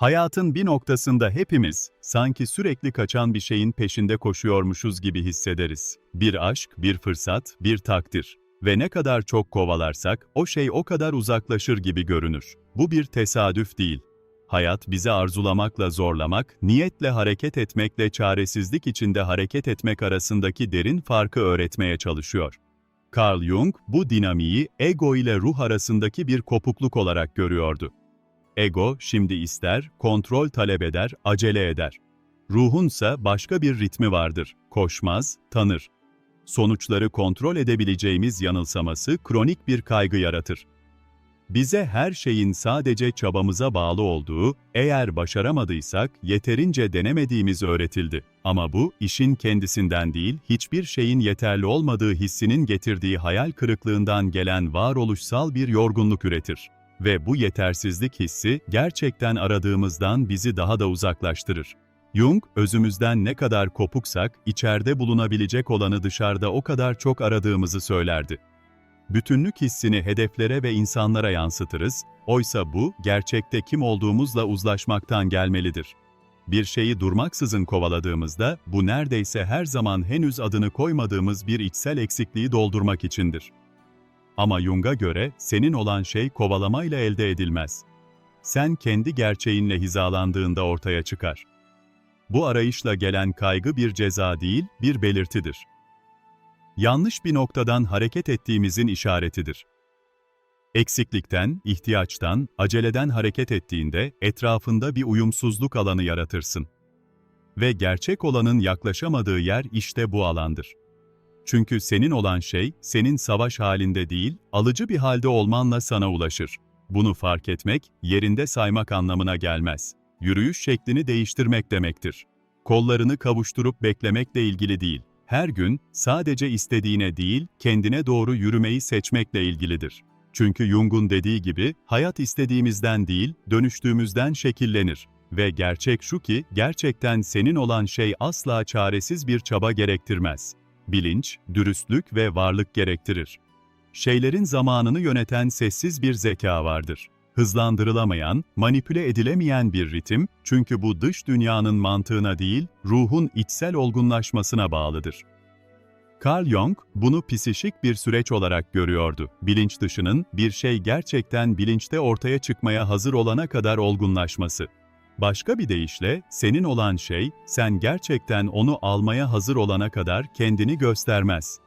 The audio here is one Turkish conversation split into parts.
Hayatın bir noktasında hepimiz sanki sürekli kaçan bir şeyin peşinde koşuyormuşuz gibi hissederiz. Bir aşk, bir fırsat, bir takdir. Ve ne kadar çok kovalarsak o şey o kadar uzaklaşır gibi görünür. Bu bir tesadüf değil. Hayat bizi arzulamakla zorlamak, niyetle hareket etmekle çaresizlik içinde hareket etmek arasındaki derin farkı öğretmeye çalışıyor. Carl Jung bu dinamiği ego ile ruh arasındaki bir kopukluk olarak görüyordu. Ego şimdi ister, kontrol talep eder, acele eder. Ruhunsa başka bir ritmi vardır, koşmaz, tanır. Sonuçları kontrol edebileceğimiz yanılsaması kronik bir kaygı yaratır. Bize her şeyin sadece çabamıza bağlı olduğu, eğer başaramadıysak yeterince denemediğimiz öğretildi. Ama bu, işin kendisinden değil, hiçbir şeyin yeterli olmadığı hissinin getirdiği hayal kırıklığından gelen varoluşsal bir yorgunluk üretir. Ve bu yetersizlik hissi, gerçekten aradığımızdan bizi daha da uzaklaştırır. Jung, özümüzden ne kadar kopuksak, içeride bulunabilecek olanı dışarıda o kadar çok aradığımızı söylerdi bütünlük hissini hedeflere ve insanlara yansıtırız, oysa bu, gerçekte kim olduğumuzla uzlaşmaktan gelmelidir. Bir şeyi durmaksızın kovaladığımızda, bu neredeyse her zaman henüz adını koymadığımız bir içsel eksikliği doldurmak içindir. Ama Jung'a göre, senin olan şey kovalamayla elde edilmez. Sen kendi gerçeğinle hizalandığında ortaya çıkar. Bu arayışla gelen kaygı bir ceza değil, bir belirtidir yanlış bir noktadan hareket ettiğimizin işaretidir. Eksiklikten, ihtiyaçtan, aceleden hareket ettiğinde etrafında bir uyumsuzluk alanı yaratırsın. Ve gerçek olanın yaklaşamadığı yer işte bu alandır. Çünkü senin olan şey, senin savaş halinde değil, alıcı bir halde olmanla sana ulaşır. Bunu fark etmek, yerinde saymak anlamına gelmez. Yürüyüş şeklini değiştirmek demektir. Kollarını kavuşturup beklemekle ilgili değil her gün sadece istediğine değil, kendine doğru yürümeyi seçmekle ilgilidir. Çünkü Jung'un dediği gibi, hayat istediğimizden değil, dönüştüğümüzden şekillenir. Ve gerçek şu ki, gerçekten senin olan şey asla çaresiz bir çaba gerektirmez. Bilinç, dürüstlük ve varlık gerektirir. Şeylerin zamanını yöneten sessiz bir zeka vardır hızlandırılamayan, manipüle edilemeyen bir ritim, çünkü bu dış dünyanın mantığına değil, ruhun içsel olgunlaşmasına bağlıdır. Carl Jung, bunu psişik bir süreç olarak görüyordu. Bilinç dışının, bir şey gerçekten bilinçte ortaya çıkmaya hazır olana kadar olgunlaşması. Başka bir deyişle, senin olan şey, sen gerçekten onu almaya hazır olana kadar kendini göstermez.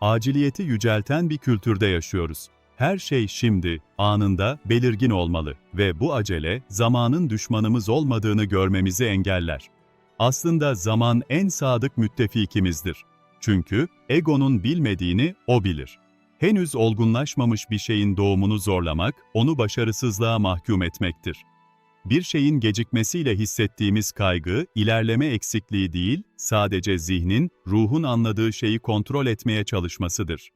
Aciliyeti yücelten bir kültürde yaşıyoruz. Her şey şimdi, anında, belirgin olmalı ve bu acele, zamanın düşmanımız olmadığını görmemizi engeller. Aslında zaman en sadık müttefikimizdir. Çünkü egonun bilmediğini o bilir. Henüz olgunlaşmamış bir şeyin doğumunu zorlamak, onu başarısızlığa mahkum etmektir. Bir şeyin gecikmesiyle hissettiğimiz kaygı, ilerleme eksikliği değil, sadece zihnin, ruhun anladığı şeyi kontrol etmeye çalışmasıdır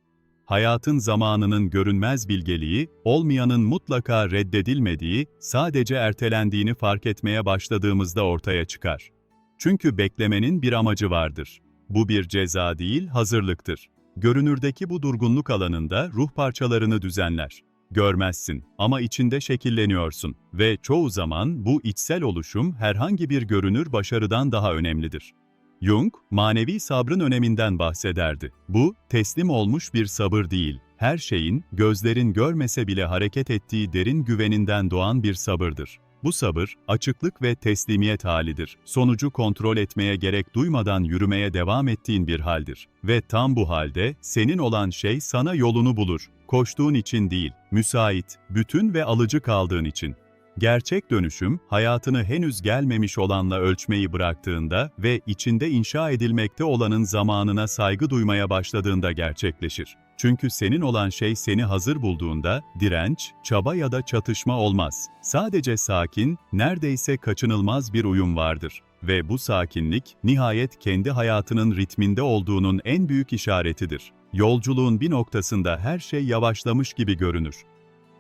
hayatın zamanının görünmez bilgeliği, olmayanın mutlaka reddedilmediği, sadece ertelendiğini fark etmeye başladığımızda ortaya çıkar. Çünkü beklemenin bir amacı vardır. Bu bir ceza değil, hazırlıktır. Görünürdeki bu durgunluk alanında ruh parçalarını düzenler. Görmezsin ama içinde şekilleniyorsun ve çoğu zaman bu içsel oluşum herhangi bir görünür başarıdan daha önemlidir. Jung, manevi sabrın öneminden bahsederdi. Bu, teslim olmuş bir sabır değil, her şeyin, gözlerin görmese bile hareket ettiği derin güveninden doğan bir sabırdır. Bu sabır, açıklık ve teslimiyet halidir. Sonucu kontrol etmeye gerek duymadan yürümeye devam ettiğin bir haldir. Ve tam bu halde, senin olan şey sana yolunu bulur. Koştuğun için değil, müsait, bütün ve alıcı kaldığın için. Gerçek dönüşüm, hayatını henüz gelmemiş olanla ölçmeyi bıraktığında ve içinde inşa edilmekte olanın zamanına saygı duymaya başladığında gerçekleşir. Çünkü senin olan şey seni hazır bulduğunda, direnç, çaba ya da çatışma olmaz. Sadece sakin, neredeyse kaçınılmaz bir uyum vardır. Ve bu sakinlik, nihayet kendi hayatının ritminde olduğunun en büyük işaretidir. Yolculuğun bir noktasında her şey yavaşlamış gibi görünür.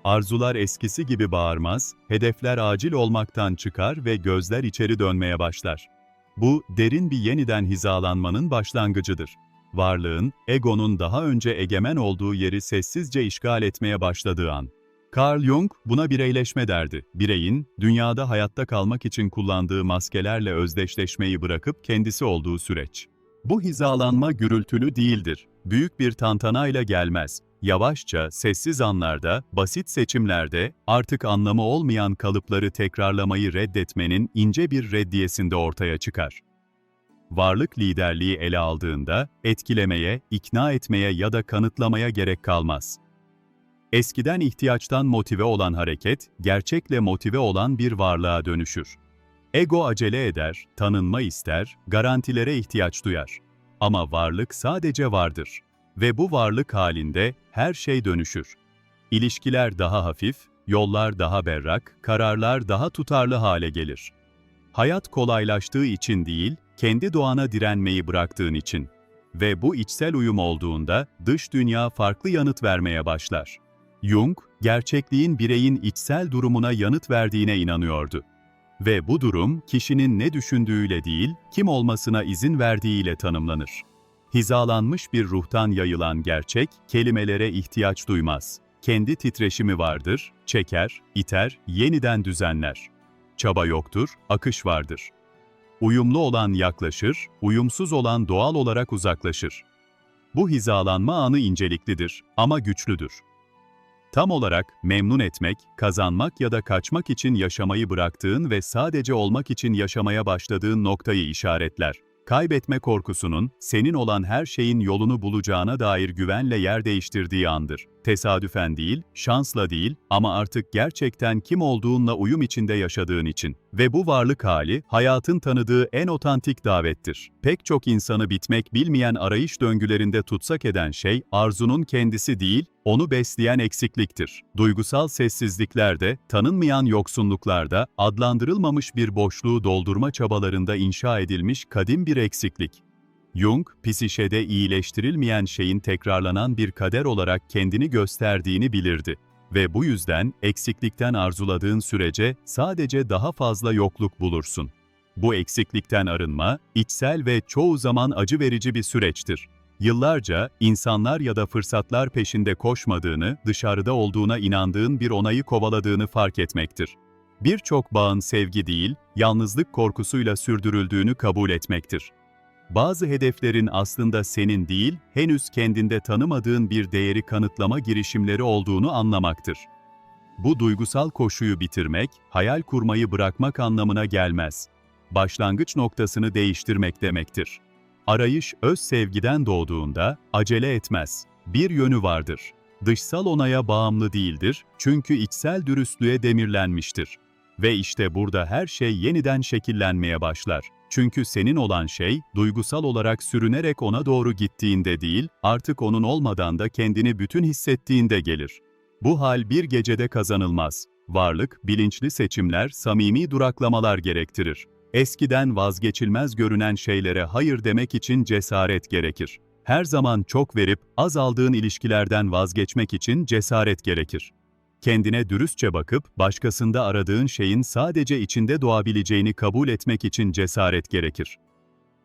Arzular eskisi gibi bağırmaz, hedefler acil olmaktan çıkar ve gözler içeri dönmeye başlar. Bu, derin bir yeniden hizalanmanın başlangıcıdır. Varlığın, egonun daha önce egemen olduğu yeri sessizce işgal etmeye başladığı an. Carl Jung buna bireyleşme derdi. Bireyin, dünyada hayatta kalmak için kullandığı maskelerle özdeşleşmeyi bırakıp kendisi olduğu süreç. Bu hizalanma gürültülü değildir. Büyük bir tantanayla gelmez. Yavaşça, sessiz anlarda, basit seçimlerde, artık anlamı olmayan kalıpları tekrarlamayı reddetmenin ince bir reddiyesinde ortaya çıkar. Varlık liderliği ele aldığında, etkilemeye, ikna etmeye ya da kanıtlamaya gerek kalmaz. Eskiden ihtiyaçtan motive olan hareket, gerçekle motive olan bir varlığa dönüşür. Ego acele eder, tanınma ister, garantilere ihtiyaç duyar. Ama varlık sadece vardır. Ve bu varlık halinde her şey dönüşür. İlişkiler daha hafif, yollar daha berrak, kararlar daha tutarlı hale gelir. Hayat kolaylaştığı için değil, kendi doğana direnmeyi bıraktığın için. Ve bu içsel uyum olduğunda dış dünya farklı yanıt vermeye başlar. Jung, gerçekliğin bireyin içsel durumuna yanıt verdiğine inanıyordu. Ve bu durum kişinin ne düşündüğüyle değil, kim olmasına izin verdiğiyle tanımlanır. Hizalanmış bir ruhtan yayılan gerçek, kelimelere ihtiyaç duymaz. Kendi titreşimi vardır, çeker, iter, yeniden düzenler. Çaba yoktur, akış vardır. Uyumlu olan yaklaşır, uyumsuz olan doğal olarak uzaklaşır. Bu hizalanma anı inceliklidir ama güçlüdür. Tam olarak memnun etmek, kazanmak ya da kaçmak için yaşamayı bıraktığın ve sadece olmak için yaşamaya başladığın noktayı işaretler. Kaybetme korkusunun, senin olan her şeyin yolunu bulacağına dair güvenle yer değiştirdiği andır. Tesadüfen değil, şansla değil ama artık gerçekten kim olduğunla uyum içinde yaşadığın için. Ve bu varlık hali, hayatın tanıdığı en otantik davettir. Pek çok insanı bitmek bilmeyen arayış döngülerinde tutsak eden şey, arzunun kendisi değil, onu besleyen eksikliktir. Duygusal sessizliklerde, tanınmayan yoksunluklarda, adlandırılmamış bir boşluğu doldurma çabalarında inşa edilmiş kadim bir eksiklik. Jung, psişede iyileştirilmeyen şeyin tekrarlanan bir kader olarak kendini gösterdiğini bilirdi. Ve bu yüzden eksiklikten arzuladığın sürece sadece daha fazla yokluk bulursun. Bu eksiklikten arınma, içsel ve çoğu zaman acı verici bir süreçtir. Yıllarca insanlar ya da fırsatlar peşinde koşmadığını, dışarıda olduğuna inandığın bir onayı kovaladığını fark etmektir. Birçok bağın sevgi değil, yalnızlık korkusuyla sürdürüldüğünü kabul etmektir. Bazı hedeflerin aslında senin değil, henüz kendinde tanımadığın bir değeri kanıtlama girişimleri olduğunu anlamaktır. Bu duygusal koşuyu bitirmek, hayal kurmayı bırakmak anlamına gelmez. Başlangıç noktasını değiştirmek demektir. Arayış öz sevgiden doğduğunda acele etmez. Bir yönü vardır. Dışsal onaya bağımlı değildir çünkü içsel dürüstlüğe demirlenmiştir. Ve işte burada her şey yeniden şekillenmeye başlar. Çünkü senin olan şey, duygusal olarak sürünerek ona doğru gittiğinde değil, artık onun olmadan da kendini bütün hissettiğinde gelir. Bu hal bir gecede kazanılmaz. Varlık, bilinçli seçimler, samimi duraklamalar gerektirir. Eskiden vazgeçilmez görünen şeylere hayır demek için cesaret gerekir. Her zaman çok verip az aldığın ilişkilerden vazgeçmek için cesaret gerekir. Kendine dürüstçe bakıp başkasında aradığın şeyin sadece içinde doğabileceğini kabul etmek için cesaret gerekir.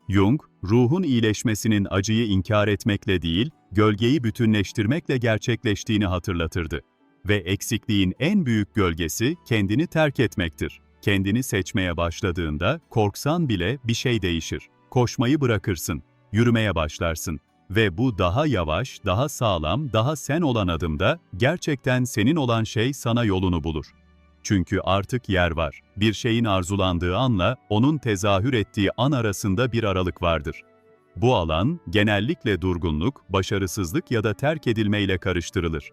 Jung, ruhun iyileşmesinin acıyı inkar etmekle değil, gölgeyi bütünleştirmekle gerçekleştiğini hatırlatırdı. Ve eksikliğin en büyük gölgesi kendini terk etmektir. Kendini seçmeye başladığında korksan bile bir şey değişir. Koşmayı bırakırsın, yürümeye başlarsın ve bu daha yavaş, daha sağlam, daha sen olan adımda gerçekten senin olan şey sana yolunu bulur. Çünkü artık yer var. Bir şeyin arzulandığı anla onun tezahür ettiği an arasında bir aralık vardır. Bu alan genellikle durgunluk, başarısızlık ya da terk edilmeyle karıştırılır.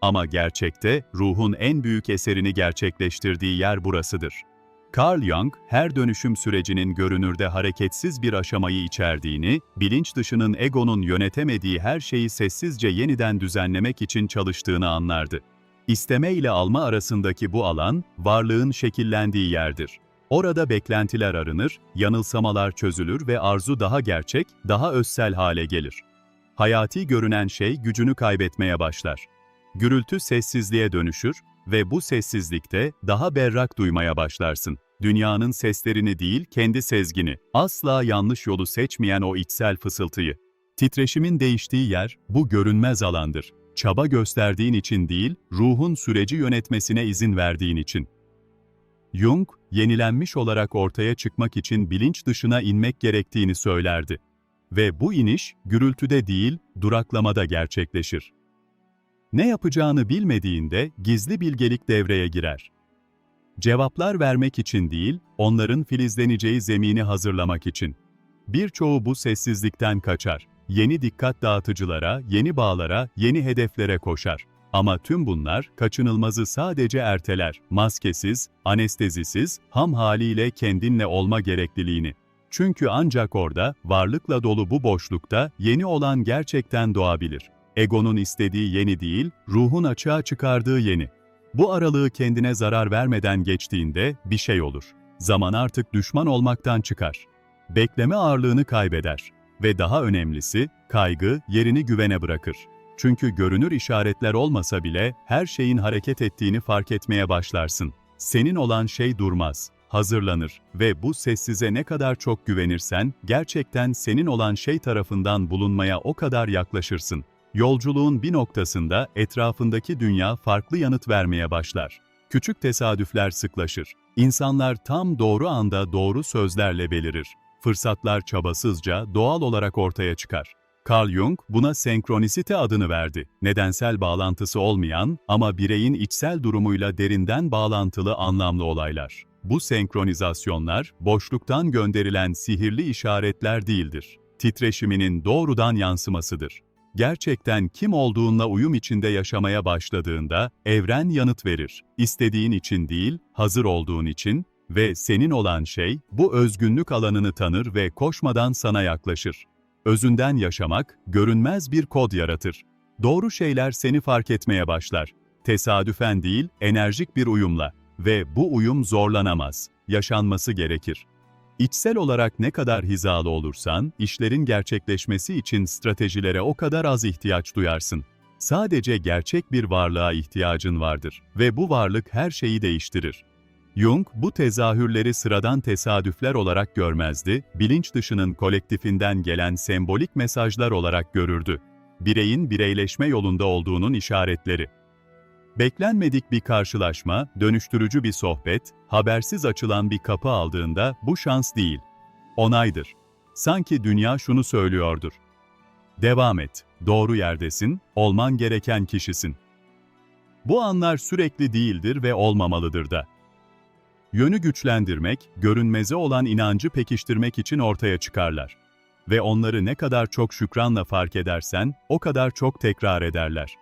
Ama gerçekte ruhun en büyük eserini gerçekleştirdiği yer burasıdır. Carl Jung, her dönüşüm sürecinin görünürde hareketsiz bir aşamayı içerdiğini, bilinç dışının egonun yönetemediği her şeyi sessizce yeniden düzenlemek için çalıştığını anlardı. İsteme ile alma arasındaki bu alan, varlığın şekillendiği yerdir. Orada beklentiler arınır, yanılsamalar çözülür ve arzu daha gerçek, daha özsel hale gelir. Hayati görünen şey gücünü kaybetmeye başlar. Gürültü sessizliğe dönüşür ve bu sessizlikte daha berrak duymaya başlarsın. Dünyanın seslerini değil, kendi sezgini, asla yanlış yolu seçmeyen o içsel fısıltıyı. Titreşimin değiştiği yer bu görünmez alandır. çaba gösterdiğin için değil, ruhun süreci yönetmesine izin verdiğin için. Jung, yenilenmiş olarak ortaya çıkmak için bilinç dışına inmek gerektiğini söylerdi. Ve bu iniş, gürültüde değil, duraklamada gerçekleşir. Ne yapacağını bilmediğinde gizli bilgelik devreye girer. Cevaplar vermek için değil, onların filizleneceği zemini hazırlamak için. Birçoğu bu sessizlikten kaçar. Yeni dikkat dağıtıcılara, yeni bağlara, yeni hedeflere koşar. Ama tüm bunlar kaçınılmazı sadece erteler, maskesiz, anestezisiz, ham haliyle kendinle olma gerekliliğini. Çünkü ancak orada, varlıkla dolu bu boşlukta, yeni olan gerçekten doğabilir. Egonun istediği yeni değil, ruhun açığa çıkardığı yeni. Bu aralığı kendine zarar vermeden geçtiğinde bir şey olur. Zaman artık düşman olmaktan çıkar. Bekleme ağırlığını kaybeder. Ve daha önemlisi, kaygı yerini güvene bırakır. Çünkü görünür işaretler olmasa bile her şeyin hareket ettiğini fark etmeye başlarsın. Senin olan şey durmaz, hazırlanır ve bu sessize ne kadar çok güvenirsen, gerçekten senin olan şey tarafından bulunmaya o kadar yaklaşırsın. Yolculuğun bir noktasında etrafındaki dünya farklı yanıt vermeye başlar. Küçük tesadüfler sıklaşır. İnsanlar tam doğru anda doğru sözlerle belirir. Fırsatlar çabasızca doğal olarak ortaya çıkar. Carl Jung buna senkronisite adını verdi. Nedensel bağlantısı olmayan ama bireyin içsel durumuyla derinden bağlantılı anlamlı olaylar. Bu senkronizasyonlar boşluktan gönderilen sihirli işaretler değildir. Titreşiminin doğrudan yansımasıdır. Gerçekten kim olduğunla uyum içinde yaşamaya başladığında evren yanıt verir. İstediğin için değil, hazır olduğun için ve senin olan şey bu özgünlük alanını tanır ve koşmadan sana yaklaşır. Özünden yaşamak, görünmez bir kod yaratır. Doğru şeyler seni fark etmeye başlar. Tesadüfen değil, enerjik bir uyumla. Ve bu uyum zorlanamaz, yaşanması gerekir. İçsel olarak ne kadar hizalı olursan, işlerin gerçekleşmesi için stratejilere o kadar az ihtiyaç duyarsın. Sadece gerçek bir varlığa ihtiyacın vardır ve bu varlık her şeyi değiştirir. Jung bu tezahürleri sıradan tesadüfler olarak görmezdi, bilinç dışının kolektifinden gelen sembolik mesajlar olarak görürdü. Bireyin bireyleşme yolunda olduğunun işaretleri. Beklenmedik bir karşılaşma, dönüştürücü bir sohbet, habersiz açılan bir kapı aldığında bu şans değil. Onaydır. Sanki dünya şunu söylüyordur. Devam et, doğru yerdesin, olman gereken kişisin. Bu anlar sürekli değildir ve olmamalıdır da. Yönü güçlendirmek, görünmeze olan inancı pekiştirmek için ortaya çıkarlar. Ve onları ne kadar çok şükranla fark edersen, o kadar çok tekrar ederler.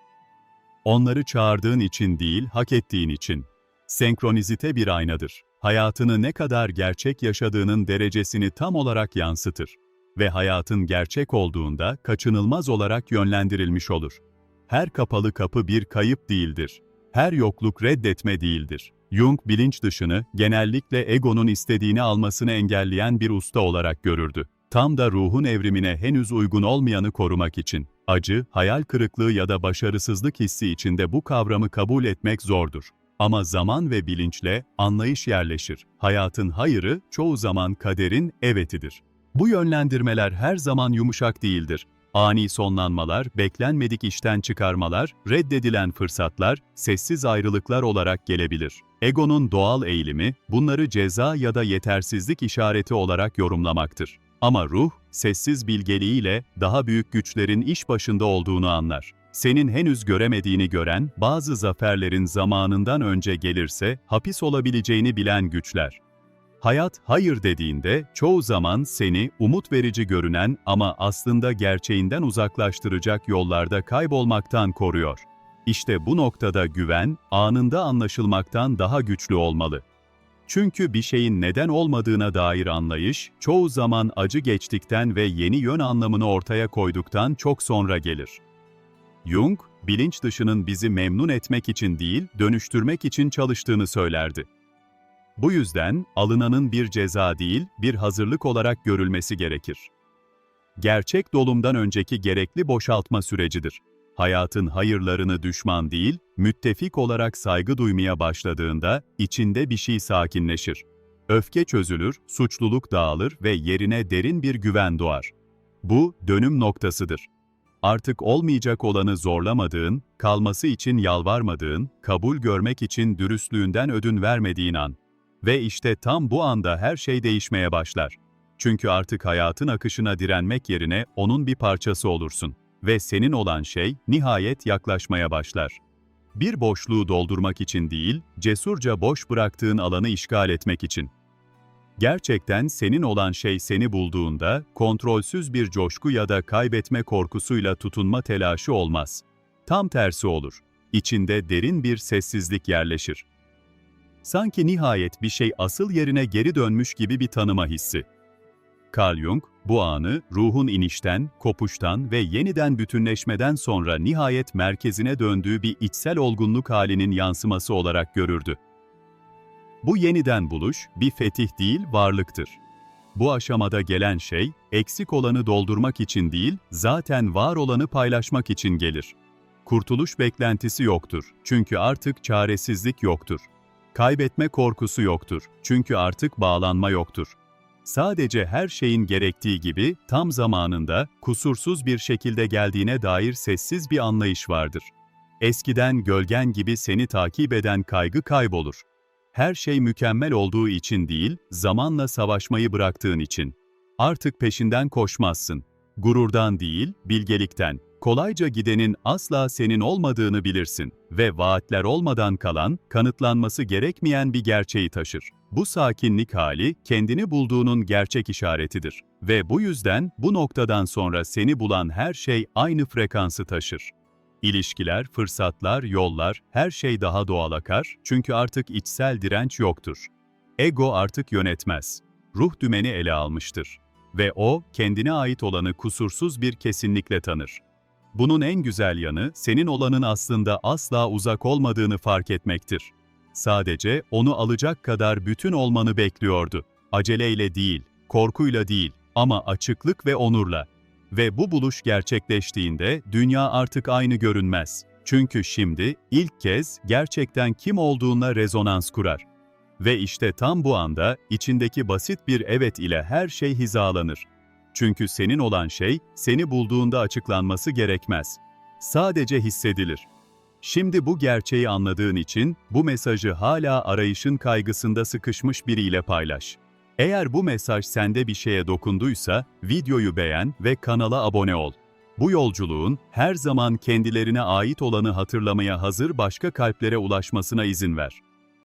Onları çağırdığın için değil, hak ettiğin için. Senkronizite bir aynadır. Hayatını ne kadar gerçek yaşadığının derecesini tam olarak yansıtır. Ve hayatın gerçek olduğunda kaçınılmaz olarak yönlendirilmiş olur. Her kapalı kapı bir kayıp değildir. Her yokluk reddetme değildir. Jung bilinç dışını genellikle egonun istediğini almasını engelleyen bir usta olarak görürdü. Tam da ruhun evrimine henüz uygun olmayanı korumak için. Acı, hayal kırıklığı ya da başarısızlık hissi içinde bu kavramı kabul etmek zordur. Ama zaman ve bilinçle anlayış yerleşir. Hayatın hayırı çoğu zaman kaderin evetidir. Bu yönlendirmeler her zaman yumuşak değildir. Ani sonlanmalar, beklenmedik işten çıkarmalar, reddedilen fırsatlar, sessiz ayrılıklar olarak gelebilir. Egonun doğal eğilimi, bunları ceza ya da yetersizlik işareti olarak yorumlamaktır. Ama ruh, sessiz bilgeliğiyle daha büyük güçlerin iş başında olduğunu anlar. Senin henüz göremediğini gören, bazı zaferlerin zamanından önce gelirse hapis olabileceğini bilen güçler. Hayat hayır dediğinde çoğu zaman seni umut verici görünen ama aslında gerçeğinden uzaklaştıracak yollarda kaybolmaktan koruyor. İşte bu noktada güven, anında anlaşılmaktan daha güçlü olmalı. Çünkü bir şeyin neden olmadığına dair anlayış, çoğu zaman acı geçtikten ve yeni yön anlamını ortaya koyduktan çok sonra gelir. Jung, bilinç dışının bizi memnun etmek için değil, dönüştürmek için çalıştığını söylerdi. Bu yüzden alınanın bir ceza değil, bir hazırlık olarak görülmesi gerekir. Gerçek dolumdan önceki gerekli boşaltma sürecidir. Hayatın hayırlarını düşman değil, müttefik olarak saygı duymaya başladığında içinde bir şey sakinleşir. Öfke çözülür, suçluluk dağılır ve yerine derin bir güven doğar. Bu dönüm noktasıdır. Artık olmayacak olanı zorlamadığın, kalması için yalvarmadığın, kabul görmek için dürüstlüğünden ödün vermediğin an. Ve işte tam bu anda her şey değişmeye başlar. Çünkü artık hayatın akışına direnmek yerine onun bir parçası olursun. Ve senin olan şey nihayet yaklaşmaya başlar. Bir boşluğu doldurmak için değil, cesurca boş bıraktığın alanı işgal etmek için. Gerçekten senin olan şey seni bulduğunda, kontrolsüz bir coşku ya da kaybetme korkusuyla tutunma telaşı olmaz. Tam tersi olur. İçinde derin bir sessizlik yerleşir. Sanki nihayet bir şey asıl yerine geri dönmüş gibi bir tanıma hissi. Carl Jung, bu anı ruhun inişten, kopuştan ve yeniden bütünleşmeden sonra nihayet merkezine döndüğü bir içsel olgunluk halinin yansıması olarak görürdü. Bu yeniden buluş bir fetih değil, varlıktır. Bu aşamada gelen şey, eksik olanı doldurmak için değil, zaten var olanı paylaşmak için gelir. Kurtuluş beklentisi yoktur, çünkü artık çaresizlik yoktur. Kaybetme korkusu yoktur, çünkü artık bağlanma yoktur. Sadece her şeyin gerektiği gibi, tam zamanında, kusursuz bir şekilde geldiğine dair sessiz bir anlayış vardır. Eskiden gölgen gibi seni takip eden kaygı kaybolur her şey mükemmel olduğu için değil, zamanla savaşmayı bıraktığın için. Artık peşinden koşmazsın. Gururdan değil, bilgelikten. Kolayca gidenin asla senin olmadığını bilirsin ve vaatler olmadan kalan, kanıtlanması gerekmeyen bir gerçeği taşır. Bu sakinlik hali, kendini bulduğunun gerçek işaretidir ve bu yüzden bu noktadan sonra seni bulan her şey aynı frekansı taşır. İlişkiler, fırsatlar, yollar, her şey daha doğal akar çünkü artık içsel direnç yoktur. Ego artık yönetmez. Ruh dümeni ele almıştır. Ve o, kendine ait olanı kusursuz bir kesinlikle tanır. Bunun en güzel yanı, senin olanın aslında asla uzak olmadığını fark etmektir. Sadece onu alacak kadar bütün olmanı bekliyordu. Aceleyle değil, korkuyla değil ama açıklık ve onurla. Ve bu buluş gerçekleştiğinde dünya artık aynı görünmez. Çünkü şimdi ilk kez gerçekten kim olduğuna rezonans kurar. Ve işte tam bu anda içindeki basit bir evet ile her şey hizalanır. Çünkü senin olan şey seni bulduğunda açıklanması gerekmez. Sadece hissedilir. Şimdi bu gerçeği anladığın için bu mesajı hala arayışın kaygısında sıkışmış biriyle paylaş. Eğer bu mesaj sende bir şeye dokunduysa, videoyu beğen ve kanala abone ol. Bu yolculuğun her zaman kendilerine ait olanı hatırlamaya hazır başka kalplere ulaşmasına izin ver.